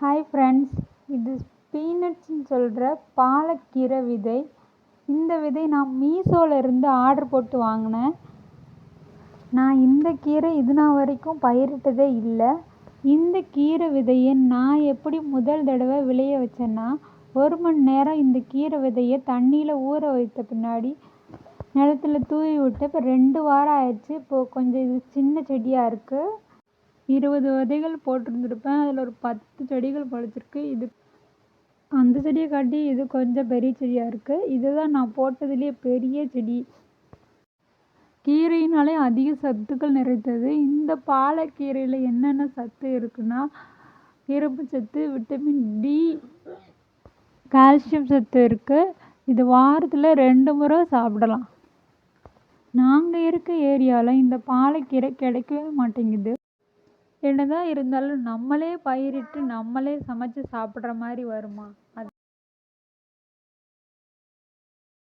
Hi friends இது பீனட்ஸ்னு சொல்கிற பாலக்கீரை விதை. இந்த விதை நான் மீஷோவில் ஆர்டர் போட்டு வாங்கினேன். நான் இந்த கீரை இது நாள் வரைக்கும் பயிரிட்டதே இல்லை. இந்த கீரை விதையை நான் எப்படி முதல் தடவை விளைய வச்சேன்னா ஒரு மணி நேரம் இந்த கீரை விதையை தண்ணியில் ஊற வைத்த பின்னாடி நிலத்துல தூவி விட்டு இப்போ ரெண்டு வாரம் ஆயிடுச்சு. இப்போது கொஞ்சம் இது சின்ன செடியாக இருக்குது இருபது விதைகள் போட்டிருந்துருப்பேன். அதில் ஒரு பத்து செடிகள் முளைச்சிருக்கு இது அந்த செடியை காட்டி இது கொஞ்சம் பெரிய செடியாக இருக்குது இதுதான் நான் போட்டதுலேயே பெரிய செடி. கீரையினாலே அதிக சத்துக்கள் நிறைந்தது. இந்த பாலக்கீரையில் என்னென்ன சத்து இருக்குன்னா இரும்பு சத்து விட்டமின் டி கால்சியம் சத்து இருக்குது இது வாரத்தில் ரெண்டு முறை சாப்பிடலாம். நாங்கள் இருக்க ஏரியாவில் இந்த பாலக்கீரை கிடைக்கவே மாட்டேங்குது. என்னதான் இருந்தாலும் நம்மளே பயிரிட்டு நம்மளே சமைச்சு சாப்பிட்ற மாதிரி வருமா? அது